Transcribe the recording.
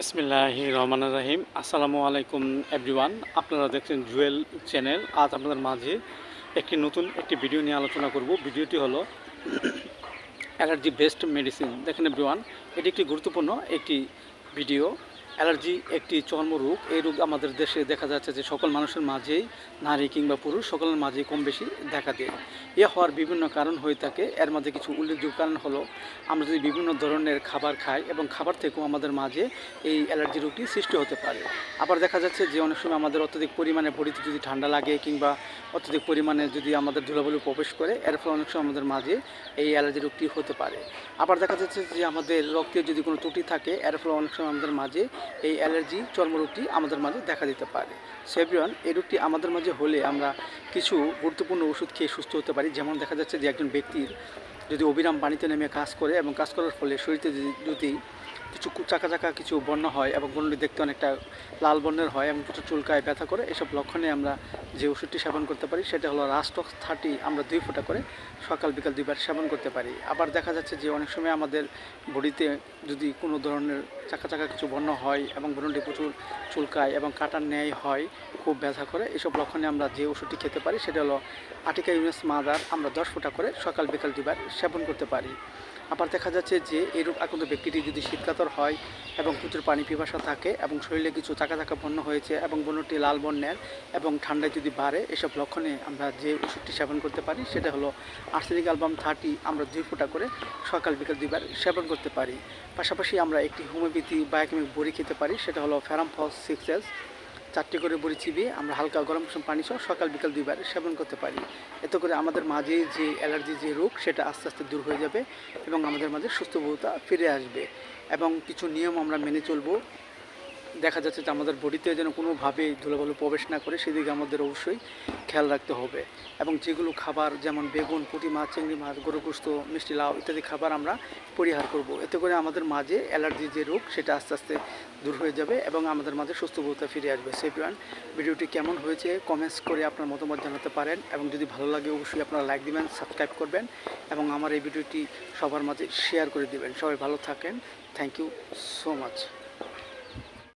বিসমিল্লাহ রহমান রাহিম। আসসালামু আলাইকুম, এভরিওয়ান। আপনারা দেখছেন জুয়েল চ্যানেল। আজ আপনাদের মাঝে একটি নতুন একটি ভিডিও নিয়ে আলোচনা করব। ভিডিওটি হলো অ্যালার্জি বেস্ট মেডিসিন। দেখেন এভরিওয়ান, এটি একটি গুরুত্বপূর্ণ একটি ভিডিও। অ্যালার্জি একটি চর্মরোগ এই রোগ আমাদের দেশে দেখা যাচ্ছে যে সকল মানুষের মাঝেই নারী কিংবা পুরুষ সকলের মাঝেই কম বেশি দেখা দেয়। এ হওয়ার বিভিন্ন কারণ হয়ে থাকে। এর মধ্যে কিছু উল্লেখযোগ্য কারণ হলো, আমরা যদি বিভিন্ন ধরনের খাবার খাই এবং খাবার থেকেও আমাদের মাঝে এই অ্যালার্জি রোগটি সৃষ্টি হতে পারে। আবার দেখা যাচ্ছে যে অনেক সময় আমাদের অত্যধিক পরিমাণে বডিতে যদি ঠান্ডা লাগে কিংবা অত্যধিক পরিমাণে যদি আমাদের ধুলাবালু প্রবেশ করে, এর ফলে অনেক সময় আমাদের মাঝে এই অ্যালার্জি রোগটি হতে পারে। আবার দেখা যাচ্ছে যে আমাদের রক্তে যদি কোনো ত্রুটি থাকে, এর ফলে অনেক সময় আমাদের মাঝে এই অ্যালার্জি চর্মরোগটি আমাদের মাঝে দেখা দিতে পারে। সেভিয়ন, এই রোগটি আমাদের মাঝে হলে আমরা কিছু গুরুত্বপূর্ণ ওষুধ খেয়ে সুস্থ হতে পারি। যেমন দেখা যাচ্ছে যে একজন ব্যক্তির যদি অবিরাম পানিতে নেমে কাজ করে এবং কাজ করার ফলে শরীরে যদি- কিছু চাকা চাকা কিছু বর্ণ হয় এবং বর্ণটি দেখতে অনেকটা লাল বর্ণের হয় এবং কিছু চুলকায় ব্যথা করে, এসব লক্ষণে আমরা যে ওষুধটি সেবন করতে পারি, সেটা হলো রাস্টক্স থার্টি আমরা দুই ফোঁটা করে সকাল বিকাল দুইবার সেবন করতে পারি। আবার দেখা যাচ্ছে যে অনেক সময় আমাদের বডিতে যদি কোনো ধরনের চাকা চাকা কিছু বর্ণ হয় এবং বর্ণটি প্রচুর চুলকায় এবং কাটার ন্যায় হয়, খুব ব্যথা করে। এসব লক্ষণে আমরা যে ওষুধটি খেতে পারি সেটা হলো আটিকা ইউনেস মাদার, আমরা দশ ফোঁটা করে সকাল বিকাল দুইবার সেবন করতে পারি। আবার দেখা যাচ্ছে যে এই রোগ আক্রান্ত ব্যক্তিটি যদি শীতকাতর হয় এবং প্রচুর পানি পিপাসা থাকে এবং শরীরে কিছু চাকা চাকা বন্য হয়েছে এবং বন্যটি লাল বর্ণের এবং ঠান্ডায় যদি বাড়ে, এসব লক্ষণে আমরা যে ওষুধটি সেবন করতে পারি সেটা হলো আর্সেনিক অ্যালবাম থার্টি, আমরা দুই ফোঁটা করে সকাল বিকাল দুইবার সেবন করতে পারি। পাশাপাশি আমরা একটি হোমিওপ্যাথি বায়োকেমিক বড়ি খেতে পারি, সেটা হলো ফ্যারামফস সিক্স এস চারটি করে বড়ি চিবিয়ে আমরা হালকা গরম কুসুম পানি সহ সকাল বিকাল দুইবার সেবন করতে পারি। এতে করে আমাদের মাঝে যে অ্যালার্জি যে রোগ, সেটা আস্তে আস্তে দূর হয়ে যাবে এবং আমাদের মাঝে সুস্থবোধতা ফিরে আসবে। এবং কিছু নিয়ম আমরা মেনে চলবো। দেখা যাচ্ছে যে আমাদের বডিতে যেন কোনোভাবেই ধুলোবালু প্রবেশ না করে, সেদিকে আমাদের অবশ্যই খেয়াল রাখতে হবে। এবং যেগুলো খাবার, যেমন বেগুন, পুঁটি মাছ, চিংড়ি মাছ গরুকুস্ত মিষ্টি লাউ ইত্যাদি খাবার আমরা পরিহার করব। এতে করে আমাদের মাঝে অ্যালার্জি যে রোগ, সেটা আস্তে আস্তে দূর হয়ে যাবে এবং আমাদের মাঝে সুস্থবোধতা ফিরে আসবে। সেভিয়ান ভিডিওটি কেমন হয়েছে কমেন্টস করে আপনার মতামত জানাতে পারেন এবং যদি ভালো লাগে অবশ্যই আপনারা লাইক দিবেন সাবস্ক্রাইব করবেন এবং আমার এই ভিডিওটি সবার মাঝে শেয়ার করে দিবেন। সবাই ভালো থাকেন। Thank you so much